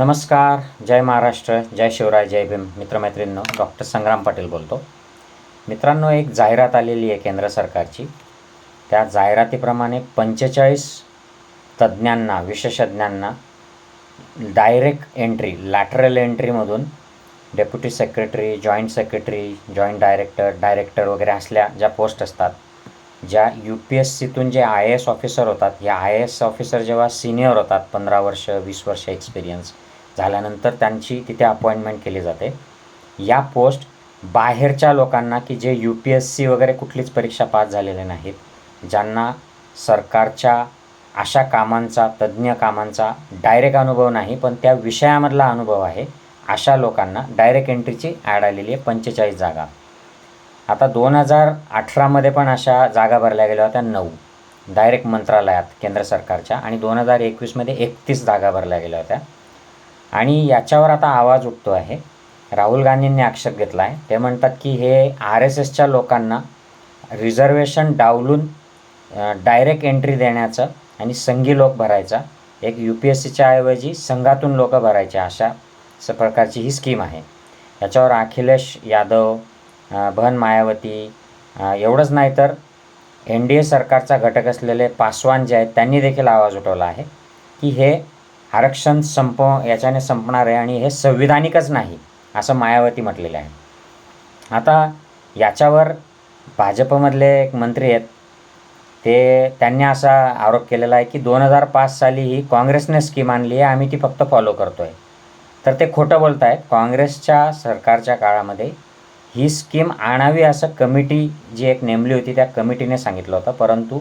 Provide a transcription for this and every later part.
नमस्कार जय महाराष्ट्र जय शिवराय जय भीम. मित्रमैत्रिणींनो डॉक्टर संग्राम पाटील बोलतो. मित्रांनो एक जाहिरात आलेली आहे केंद्र सरकारची. त्या जाहिरातीप्रमाणे पंचेचाळीस तज्ज्ञांना विशेषज्ञांना direct entry lateral एंट्रीमधून deputy secretary joint secretary joint director director वगैरे असल्या ज्या पोस्ट असतात ज्या यू पी एस सीतून जे आय ए एस ऑफिसर होतात या आय ए एस ऑफिसर जेव्हा सिनियर होतात पंधरा वर्ष वीस वर्ष एक्सपिरियन्स झाल्यानंतर त्यांची तिथे अपॉइंटमेंट केली जाते. या पोस्ट बाहेरच्या लोकांना की जे यू पी एस सी वगैरे कुठलीच परीक्षा पास झालेले नाहीत ज्यांना सरकारच्या अशा कामांचा तज्ज्ञ कामांचा डायरेक्ट अनुभव नाही पण त्या विषयामधला अनुभव आहे अशा लोकांना डायरेक्ट एंट्रीची ॲड आलेली आहे पंचेचाळीस जागा. आता दोन हजार अठरामध्ये पण अशा जागा भरल्या गेल्या होत्या नऊ डायरेक्ट मंत्रालयात केंद्र सरकारच्या आणि दोन हजार एकवीसमध्ये एकतीस जागा भरल्या गेल्या होत्या. आणि याच्यावर आता आवाज उठतो आहे. राहुल गांधींनी आक्षेप घेतला आहे ते म्हणतात की हे आर एस एसच्या लोकांना रिझर्वेशन डावलून डायरेक्ट एंट्री देण्याचं आणि संघी लोक भरायचा एक यू पी एस सीच्या ऐवजी संघातून लोक भरायचे अशा स प्रकारची ही स्कीम आहे. याच्यावर अखिलेश यादव भन बहन मायावती एवढंच नाही तर एन डी ए सरकारचा घटक असलेले पासवान जे आहेत त्यांनी देखील आवाज उठवला आहे की हे आरक्षण संप याच्याने संपणार आहे आणि हे संविधानिकच नाही असं मायावती म्हटलेलं आहे. आता याच्यावर भाजपमधले एक मंत्री आहेत ते त्यांनी असा आरोप केलेला आहे की दोन हजार पाच साली ही काँग्रेसने स्कीम आणली आहे आम्ही ती फक्त फॉलो करतो आहे तर ते खोटं बोलत आहेत काँग्रेसच्या सरकारच्या काळामध्ये ही स्कीम आणावी असं कमिटी जी एक नेमली होती त्या कमिटीने सांगितलं होतं परंतु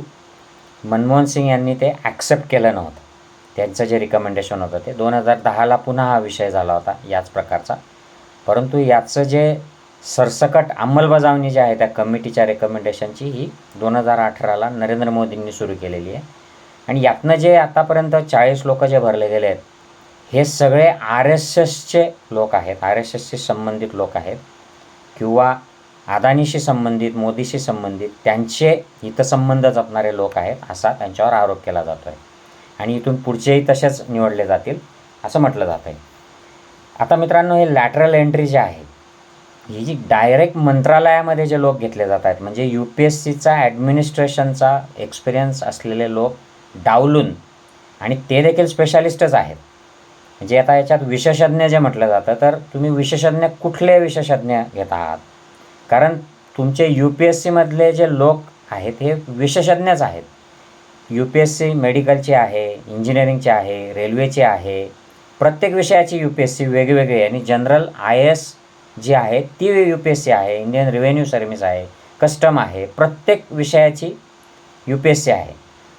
मनमोहन सिंग यांनी ते ॲक्सेप्ट केलं नव्हतं. त्यांचं जे रिकमेंडेशन होतं ते दोन हजार दहाला पुन्हा हा विषय झाला होता याच प्रकारचा. परंतु याचं जे सरसकट अंमलबजावणी जी आहे त्या कमिटीच्या रेकमेंडेशनची ही दोन हजार अठराला नरेंद्र मोदींनी सुरू केलेली आहे. आणि यातनं जे आतापर्यंत चाळीस लोक जे भरले गेले आहेत हे सगळे आर एस एसचे लोक आहेत आर एस एसशी संबंधित लोक आहेत. किंवा अदानीशी संबंधित मोदीशी संबंधित त्यांचे हितसंबंध जपणारे लोक आहेत असा त्यांच्यावर आरोप केला जातो आहे आणि इथून पुढचेही तसेच निवडले जातील असं म्हटलं जातं आहे. आता मित्रांनो हे लॅटरल एंट्री जे आहे ही जी डायरेक्ट मंत्रालयामध्ये जे लोक घेतले जात आहेत म्हणजे यू पी एस सीचा ॲडमिनिस्ट्रेशनचा एक्सपिरियन्स असलेले लोक डावलून आणि ते देखील स्पेशालिस्टच आहेत. म्हणजे आता याच्यात विशेषज्ञ जे म्हटलं जातं तर तुम्ही विशेषज्ञ कुठले विशेषज्ञ घेत आहात? कारण तुमचे यू पी एस सीमधले जे लोक आहेत हे विशेषज्ञच आहेत. यू पी एस सी मेडिकलची आहे इंजिनिअरिंगची आहे रेल्वेची आहे. प्रत्येक विषयाची यू पी एस सी वेगवेगळी आणि जनरल आय एस जी आहे ती यू पी एस सी आहे. इंडियन रेव्हेन्यू सर्व्हिस आहे कस्टम आहे. प्रत्येक विषयाची यू पी एस सी आहे.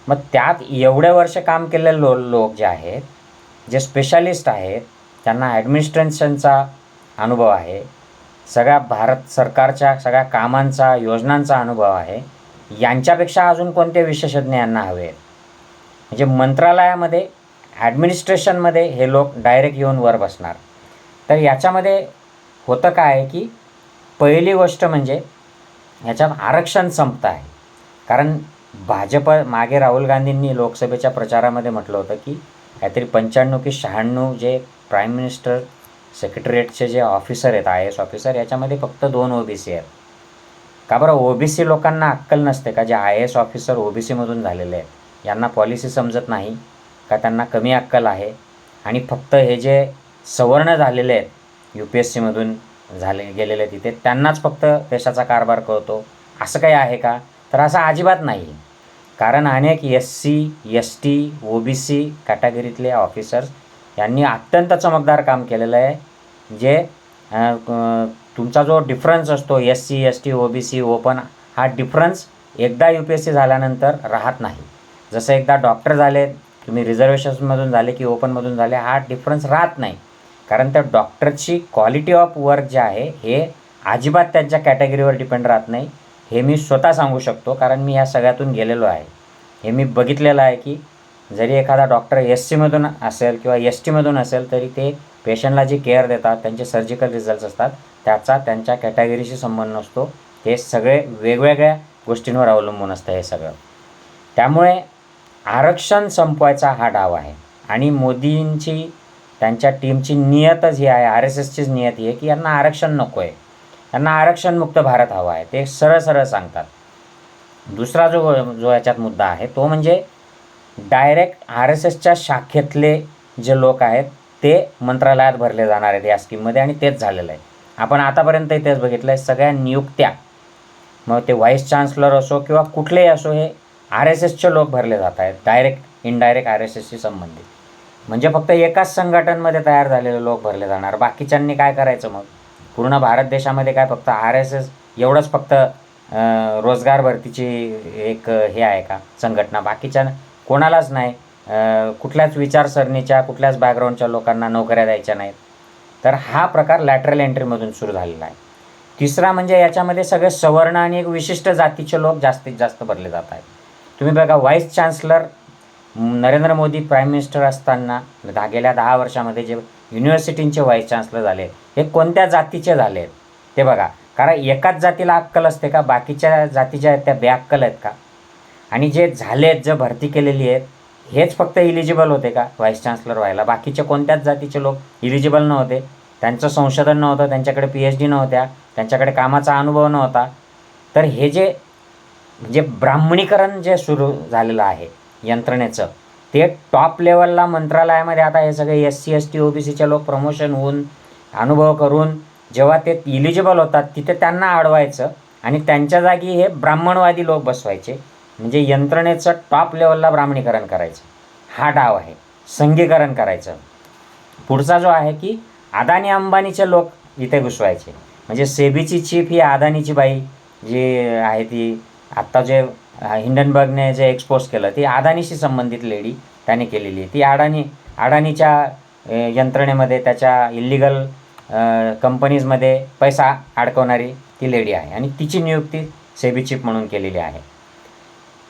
मग त्यात एवढे वर्ष काम केलेले लो लोक जे आहेत जे स्पेशालिस्ट आहेत त्यांना ॲडमिनिस्ट्रेशनचा अनुभव आहे. सगळ्या भारत सरकारच्या सगळ्या कामांचा योजनांचा अनुभव आहे. यांच्यापेक्षा अजून कोणते विशेषज्ञ यांना हवे? आहेत म्हणजे मंत्रालयामध्ये ॲडमिनिस्ट्रेशनमध्ये हे लोक डायरेक्ट येऊन वर बसणार. तर याच्यामध्ये होतं काय की पहिली गोष्ट म्हणजे याच्यात आरक्षण संपत आहे. कारण भाजप मागे राहुल गांधींनी लोकसभेच्या प्रचारामध्ये म्हटलं होतं की काहीतरी पंच्याण्णव की शहाण्णव जे प्राईम मिनिस्टर सेक्रेटरिएटचे जे ऑफिसर आहेत आय एस ऑफिसर याच्यामध्ये फक्त दोन ओ बी सी आहेत. का बरं ओ बी सी लोकांना अक्कल नसते का? जे I S officer O B सीमधून झालेले आहेत. यांना पॉलिसी समजत नाही का? त्यांना कमी अक्कल आहे? आणि फक्त हे जे सवर्ण झालेले आहेत यू पी एस सीमधून झाले गेलेले तिथे त्यांनाच फक्त देशाचा कारभार कळतो. असं काही आहे का? तर असं अजिबात नाही. कारण अनेक S C S T O B C कॅटेगरीतले officers यांनी अत्यंत चमकदार काम केलेलं आहे. जे तुमचा जो डिफरन्स असतो S C S T O B C open हा डिफरन्स एकदा यू पी एस सी झाल्यानंतर राहत नाही. जसं एकदा डॉक्टर झाले तुम्ही रिझर्वेशन्समधून झाले की ओपनमधून झाले हा डिफरन्स राहत नाही. कारण त्या डॉक्टरची क्वालिटी ऑफ वर्क जे आहे हे अजिबात त्यांच्या कॅटेगरीवर डिपेंड राहत नाही. हे मी स्वतः सांगू शकतो कारण मी ह्या सगळ्यातून गेलेलो आहे. हे मी बघितलेलं आहे की जरी एखादा डॉक्टर एस सीमधून असेल किंवा एस टीमधून असेल तरी ते पेशंटला जी केअर देतात त्यांचे सर्जिकल रिझल्ट्स असतात त्याचा त्यांच्या कॅटेगरीशी संबंध नसतो. हे सगळे वेगवेगळ्या गोष्टींवर अवलंबून असतं हे सगळं. त्यामुळे आरक्षण संपवायचा हा डाव आहे. आणि मोदींची त्यांच्या टीमची नियतच ही आहे आर एस एसचीच नियत ही आहे की यांना आरक्षण नको आहे. यांना आरक्षणमुक्त भारत हवा आहे. ते सरळ सरळ सांगतात. दुसरा जो जो याच्यात मुद्दा आहे तो म्हणजे डायरेक्ट आर एस एसच्या शाखेतले जे लोक आहेत ते मंत्रालयात भरले जाणार आहेत या स्कीममध्ये आणि तेच झालेलं आहे. आपण आतापर्यंतही तेच बघितलं आहे सगळ्या नियुक्त्या मग ते व्हाईस चान्सलर असो किंवा कुठलेही असो हे आर एस एसचे लोक भरले जात आहेत डायरेक्ट इनडायरेक्ट आर एस एसशी संबंधित. म्हणजे फक्त एकाच संघटनमध्ये तयार झालेले लोक भरले जाणार. बाकीच्यांनी काय करायचं मग? पूर्ण भारत देशामध्ये काय फक्त आर एस एस एवढंच फक्त रोजगार भरतीची एक हे आहे का संघटना? बाकीच्या कोणालाच नाही. कुठल्याच विचारसरणीच्या कुठल्याच बॅकग्राऊंडच्या लोकांना नोकऱ्या द्यायच्या नाहीत. तर हा प्रकार लॅटरल एंट्रीमधून सुरू झालेला आहे. तिसरा म्हणजे याच्यामध्ये सगळे सवर्ण आणि एक विशिष्ट जातीचे लोक जास्तीत जास्त भरले जात आहेत. तुम्ही बघा vice chancellor Narendra Modi prime minister असताना दहा गेल्या दहा वर्षामध्ये जे युनिव्हर्सिटींचे व्हाईस चान्सलर झाले हे कोणत्या जातीचे झाले? आहेत ते बघा कारण एकाच जातीला अक्कल असते का? बाकीच्या जातीच्या आहेत त्या बेअक्कल आहेत का? आणि जे झालेत जे भरती केलेली आहेत हेच फक्त इलिजिबल होते का? व्हाईस चान्सलर व्हायला. बाकीचे कोणत्याच जातीचे लोक इलिजिबल नव्हते. त्यांचं संशोधन नव्हतं त्यांच्याकडे पी एच डी नव्हत्या त्यांच्याकडे कामाचा अनुभव नव्हता. तर हे जे म्हणजे ब्राह्मणीकरण जे सुरू झालेलं आहे यंत्रणेचं ते टॉप लेवलला मंत्रालयामध्ये आता हे सगळे S C S T O B सीचे लोक प्रमोशन होऊन अनुभव करून जेव्हा ते इलिजिबल होतात तिथे त्यांना अडवायचं आणि त्यांच्या जागी हे ब्राह्मणवादी लोक बसवायचे. म्हणजे यंत्रणेचं टॉप लेवलला ब्राह्मणीकरण करायचं. हा डाव आहे. संघीकरण करायचं. पुढचा जो आहे की अदानी अंबानीचे लोक इथे घुसवायचे. म्हणजे सेबीची चीफ ही अदानीची बाई जी आहे ती आत्ता जे हिंडनबर्गने जे एक्सपोज केलं ती अदानीशी संबंधित लेडी त्याने केलेली आहे. ती अडाणी अडाणीच्या यंत्रणेमध्ये त्याच्या इल्लिगल कंपनीजमध्ये पैसा अडकवणारी ती लेडी आहे. आणि तिची नियुक्ती सेबी चीफ म्हणून केलेली आहे.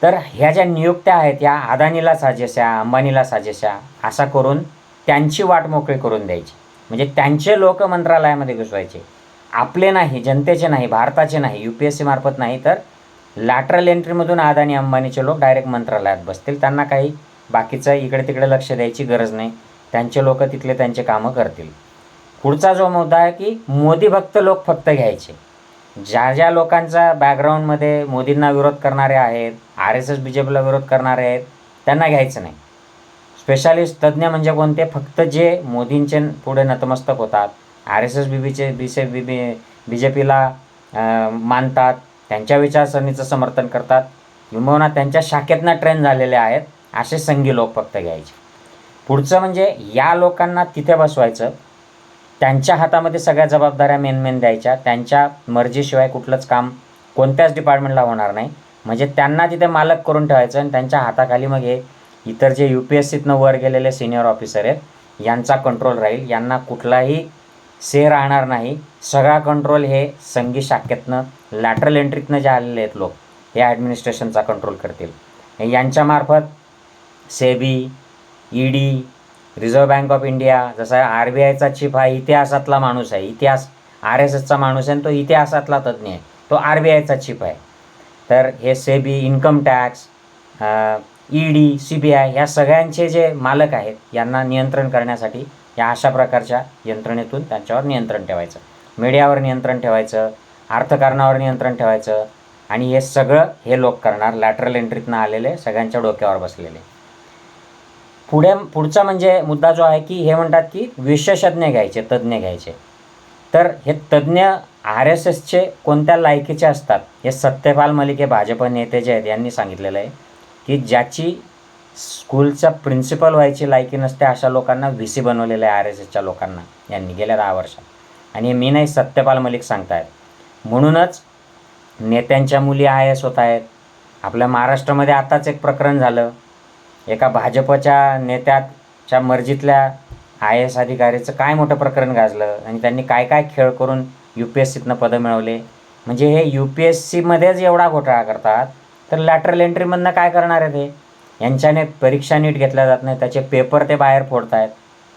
तर ह्या ज्या नियुक्त्या आहेत या अदानीला साजेशा अंबानीला साजेशा असा करून त्यांची वाट मोकळी करून द्यायची. म्हणजे त्यांचे लोक मंत्रालयामध्ये घुसवायचे. आपले नाही जनतेचे नाही भारताचे नाही यू पी एस सी मार्फत नाही तर लॅटरल एंट्रीमधून अदानी अंबानीचे लोक डायरेक्ट मंत्रालयात बसतील. त्यांना काही बाकीचं इकडे तिकडे लक्ष द्यायची गरज नाही. त्यांचे लोक तिथले त्यांचे कामं करतील. पुढचा जो मुद्दा आहे की मोदी भक्त लोक फक्त घ्यायचे. ज्या ज्या लोकांचा बॅकग्राऊंडमध्ये मोदींना विरोध करणारे आहेत R S S B J पीला विरोध करणारे आहेत त्यांना घ्यायचं नाही. स्पेशालिस्ट तज्ज्ञ म्हणजे कोणते? फक्त जे मोदींचे पुढे नतमस्तक होतात आर एस एस बी बीचे बी से बी बी बी जे पीला मानतात त्यांच्या विचारसरणीचं समर्थन करतात. किंबहुना त्यांच्या शाखेतनं ट्रेन झालेले आहेत असे संघी लोक फक्त घ्यायचे. पुढचं म्हणजे या लोकांना तिथे बसवायचं. त्यांच्या हातामध्ये सगळ्या जबाबदाऱ्या मेन मेन द्यायच्या. त्यांच्या मर्जीशिवाय कुठलंच काम कोणत्याच डिपार्टमेंटला होणार नाही. म्हणजे त्यांना तिथे मालक करून ठेवायचं आणि त्यांच्या हाताखाली मग हे इतर जे यू पी एस सीतनं वर गेलेले सिनियर ऑफिसर आहेत यांचा कंट्रोल राहील. यांना कुठलाही से राहणार नाही. सगळा कंट्रोल हे संघी शाखेतनं लॅटरल एंट्रीतनं जे आलेले आहेत लोक हे ॲडमिनिस्ट्रेशनचा कंट्रोल करतील. यांच्यामार्फत SEBI E D reserve bank of India जसा आर बी आयचा चीफ हा इतिहासातला माणूस आहे. इतिहास आर एस एसचा माणूस आहे आणि तो इतिहासातला तज्ज्ञ आहे. तो आर बी आयचा चीफ आहे. तर हे SEBI income tax E D C B I ह्या सगळ्यांचे जे मालक आहेत यांना नियंत्रण करण्यासाठी या अशा प्रकारच्या यंत्रणेतून त्यांच्यावर नियंत्रण ठेवायचं. मीडियावर नियंत्रण ठेवायचं अर्थकारणावर नियंत्रण ठेवायचं आणि हे सगळं हे लोक करणार. लॅटरल एंट्रीतनं आलेले सगळ्यांच्या डोक्यावर बसलेले. पुढे पुढचा म्हणजे मुद्दा जो आहे की हे म्हणतात की विशेषज्ञ घ्यायचे तज्ज्ञ घ्यायचे. तर हे तज्ज्ञ आर एस एसचे कोणत्या लायकीचे असतात? हे सत्यपाल मलिक हे भाजप नेते जे आहेत यांनी सांगितलेलं आहे की ज्याची स्कूलचा प्रिन्सिपल व्हायची लायकी नसते अशा लोकांना व्ही सी बनवलेलं आहे आर एस एसच्या लोकांना यांनी गेल्या दहा वर्षात. आणि मी नाही सत्यपाल मलिक सांगतायत. म्हणूनच नेत्यांच्या मुली आय एस होत आहेत. आपल्या महाराष्ट्रामध्ये आताच एक प्रकरण झालं. एका भाजपच्या नेत्याच्या मर्जीतल्या आय एस अधिकारीचं काय मोठं प्रकरण गाजलं? आणि त्यांनी काय काय खेळ करून यू पी एस सीतनं पदं मिळवले? म्हणजे हे यू पी एस सीमध्येच एवढा घोटाळा करतात तर लॅटरल एंट्रीमधनं काय करणार आहेत हे यांच्याने परीक्षा नीट घेतल्या जात नाही त्याचे पेपर ते बाहेर फोडत आहेत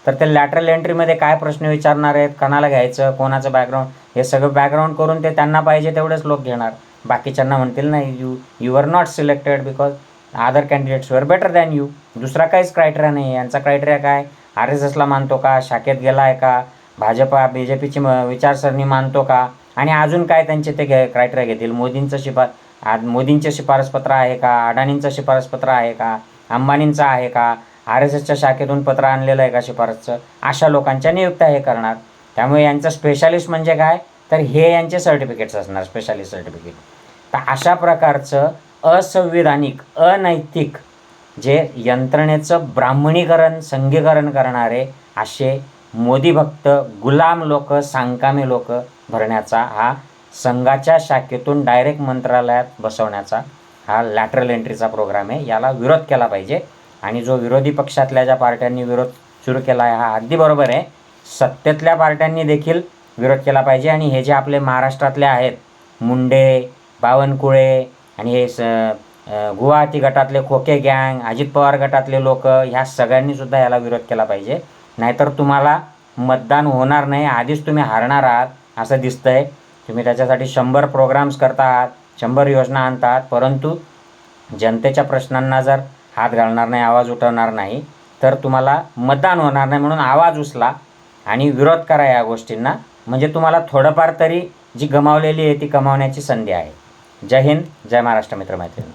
तर ते लॅटरल एंट्रीमध्ये काय प्रश्न विचारणार आहेत? कोणाला घ्यायचं? कोणाचं बॅकग्राऊंड हे सगळं बॅकग्राऊंड करून ते त्यांना पाहिजे तेवढेच लोक घेणार. बाकीच्यांना म्हणतील नाही you you are not selected because other candidates were better than you दुसरा काहीच क्रायटेरिया नाही यांचा क्रायटेरिया काय? आर एस एसला मानतो का? शाखेत गेला आहे का? भाजपा बी जे पीची विचारसरणी मानतो का? आणि अजून काय त्यांचे ते घे क्रायटेरिया घेतील? मोदींचं शिफार आज मोदींचं शिफारसपत्र आहे का? अडाणींचं शिफारसपत्र आहे का? अंबानींचं आहे का? आर एस एसच्या शाखेतून पत्र आणलेलं आहे का शिफारसचं? अशा लोकांच्या नियुक्त्या हे करणार. त्यामुळे यांचं स्पेशालिस्ट म्हणजे काय? तर हे यांचे सर्टिफिकेट्स असणार स्पेशालिस्ट सर्टिफिकेट तर अशा प्रकारचं असंविधानिक अनैतिक जे यंत्रणेचं ब्राह्मणीकरण संघीकरण करणारे असे मोदी भक्त गुलाम लोक सांकामी लोक भरण्याचा हा संघाच्या शाखेतून डायरेक्ट मंत्रालयात बसवण्याचा हा लॅटरल एंट्रीचा प्रोग्राम आहे. याला विरोध केला पाहिजे. आणि जो विरोधी पक्षातल्या ज्या पार्ट्यांनी विरोध सुरू केला आहे हा अगदी बरोबर आहे. सत्तेतल्या पार्ट्यांनी देखील विरोध केला पाहिजे. आणि हे जे आपले महाराष्ट्रातले आहेत मुंडे बावनकुळे आणि हे स गुवाहाटी गटातले खोके गँग अजित पवार गटातले लोक ह्या सगळ्यांनीसुद्धा याला विरोध केला पाहिजे. नाहीतर तुम्हाला मतदान होणार नाही आधीच तुम्ही हारणार आहात असं दिसतंय. तुम्ही त्याच्यासाठी शंभर प्रोग्राम्स करता आहात शंभर योजना आणतात परंतु जनतेच्या प्रश्नांना जर हात घालणार नाही आवाज उठवणार नाही तर तुम्हाला मतदान होणार नाही म्हणून आवाज उचला आणि विरोध करा या गोष्टींना. म्हणजे तुम्हाला थोडंफार तरी जी गमावलेली आहे ती कमावण्याची संधी आहे. जय हिंद जय महाराष्ट्र मित्र मैत्रिणी